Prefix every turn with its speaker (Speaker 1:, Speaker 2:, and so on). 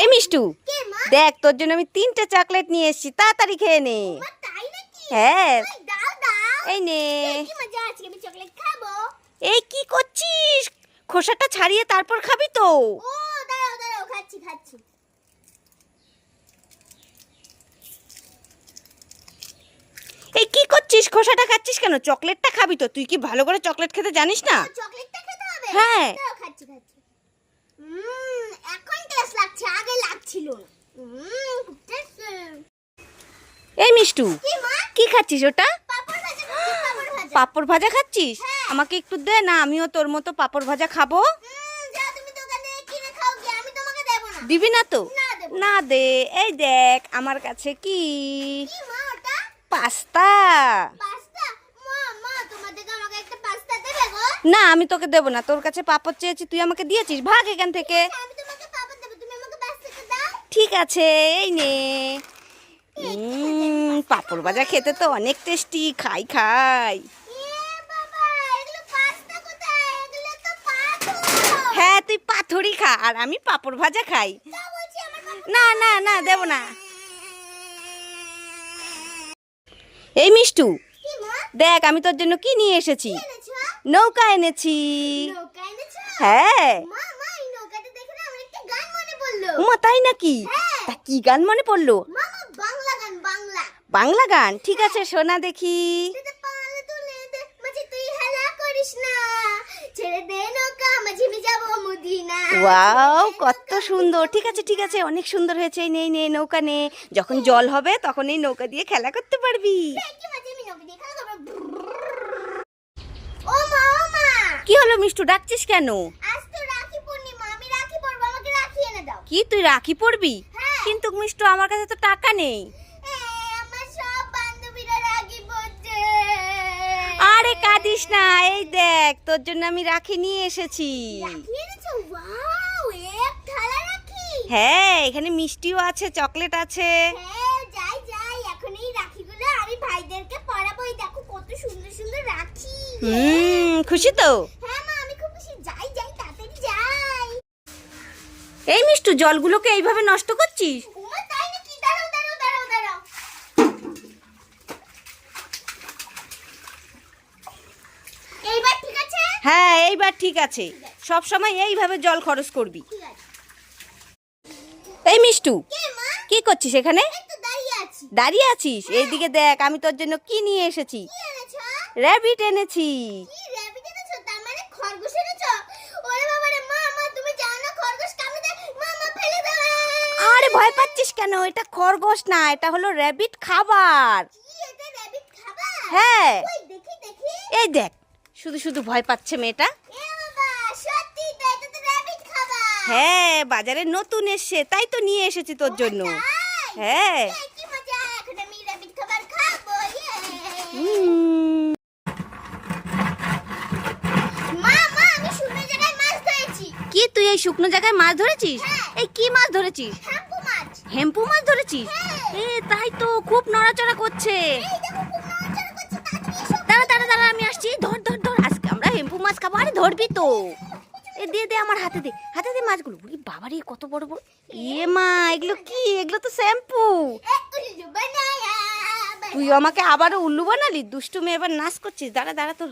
Speaker 1: এই মিষ্টু দেখ তোর জন্য আমি তিনটে চকলেট নিয়ে এসেছি তাড়াতাড়ি খেয়ে নে। হ্যাঁ। এই নে। এই কি করছিস? খোসাটা ছাড়িয়ে তারপর খাবি তো।
Speaker 2: খাচ্ছি খাচ্ছি।
Speaker 1: এই কি করছিস? খোসাটা খাচ্ছিস কেন? চকলেটটা খাবি তো। তুই কি ভালো করে চকলেট খেতে জানিস না? হ্যাঁ।
Speaker 2: খাচ্ছি খাচ্ছি হুম এখন টেস্ট লাগছে আগে লাগছিল না হুম খুব টেস্ট
Speaker 1: এই মিষ্টু
Speaker 2: কি
Speaker 1: খাচ্ছিস ওটা?
Speaker 2: পাপড় ভাজা
Speaker 1: খাচ্ছিস?
Speaker 2: হ্যাঁ।
Speaker 1: আমাকে একটু দে না আমিও তোর মতো পাপড় ভাজা খাব।
Speaker 2: দেব না।
Speaker 1: তো?
Speaker 2: না
Speaker 1: দে এই দেখ আমার কাছে কি? পাস্তা। না আমি তোকে দেবো না তোর কাছে পাপড় চেয়েছি তুই আমাকে দিয়েছিস? ভাগ এখান থেকে
Speaker 2: আমি তোমাকে পাপড় দেব তুমি আমাকে পাস্তাটা দাও
Speaker 1: ঠিক আছে এই নে। পাপড় ভাজা খেতে তো অনেক টেস্টি খাই খাই। হ্যাঁ তুই পাথরি খা আর আমি পাপড় ভাজা খাই। না না না দেব না। এই মিষ্টু দেখ আমি তোর জন্য কি নিয়ে এসেছি? নৌকা এনেছি। হ্যাঁ
Speaker 2: মা মা এই নৌকাটা দেখে না আমার একটা গান মনে পড়ল
Speaker 1: উমা তাই নাকি?
Speaker 2: হ্যাঁ।
Speaker 1: তা কি গান মনে পড়ল?
Speaker 2: বাংলা গান
Speaker 1: ঠিক আছে শোনা দেখি। ওয়াও কত সুন্দর। ঠিক আছে ঠিক আছে অনেক সুন্দর হয়েছে। নেই নে নৌকা নে। যখন জল হবে তখন এই নৌকা দিয়ে খেলা করতে পারবি।
Speaker 2: কি
Speaker 1: হলো মিষ্টু? ডাকছিস কেন
Speaker 2: আজ তো রাখি পূর্ণিমা আমি রাখি পরবো আমাকে রাখি এনে দাও।
Speaker 1: কি তুই রাখি পড়বি
Speaker 2: হ্যাঁ।
Speaker 1: কিন্তু মিষ্টু আমার কাছে তো টাকা নেই। আরে কাঁদিস না এই দেখ তোর জন্য আমি রাখি নিয়ে এসেছি। হ্যাঁ এখানে মিষ্টিও আছে চকলেট আছে।
Speaker 2: হ্যাঁ যাই যাই এখন এই রাখিগুলো আমি ভাইদেরকে পরাবো। দেখো কত সুন্দর সুন্দর রাখি।
Speaker 1: হুম খুশি তো
Speaker 2: হ্যাঁ মা আমি খুব খুশি যাই যাই তাড়াতাড়ি যাই
Speaker 1: মিষ্টু জলগুলোকে এইভাবে নষ্ট করছিস? হ্যাঁ এইবার ঠিক আছে। সব সময় এইভাবে জল খরচ করবি। এই মিষ্টু
Speaker 2: কে
Speaker 1: করছিস এখানে?
Speaker 2: দাঁড়িয়ে আছি।
Speaker 1: দাঁড়িয়ে আছিস? এইদিকে দেখ আমি তোর জন্য কি নিয়ে এসেছি। র্যাবিট এনেছো
Speaker 2: তার মানে খরগোশ এনেছো ওরে বাবা রে মা মা তুমি জানো না খরগোশ কামড়ে দেয় মা মা ফেলে দাও
Speaker 1: আরে ভয় পাচ্ছিস কেন? এটা খরগোশ না এটা হলো র্যাবিট খাবার। হ্যাঁ। এই দেখ শুধু শুধু ভয় পাচ্ছে মেয়েটা। হ্যাঁ বাজারে নতুন এসছে তাই তো নিয়ে এসেছি তোর জন্য। হ্যাঁ।
Speaker 2: কি ইয়ে।
Speaker 1: কি তুই এই শুকনো জায়গায় মাছ ধরেছিস?
Speaker 2: হ্যাঁ।
Speaker 1: এই কি মাছ ধরেছিস?
Speaker 2: মাছ
Speaker 1: হেম্পু মাছ ধরেছিস?
Speaker 2: হ্যাঁ।
Speaker 1: এ তাই তো খুব নড়াচড়া করছে। দাঁড়া দাঁড়া দাঁড়া আমি আসছি। ধর ধর ধর। আজকে আমরা হেম্পু মাছ খাব। আরে ধরবি তো। এ দে দে আমার হাতে দে। হাতে দে মাছগুলো। উরি বাবারে কত বড় বড়। এ মা এগুলো কি? এগুলো তো শ্যাম্পু। তুই আমাকে আবারও উল্লু বানালি? দুষ্টু মেয়ে এবার নাচ করছিস। দাঁড়া দাঁড়া তোর।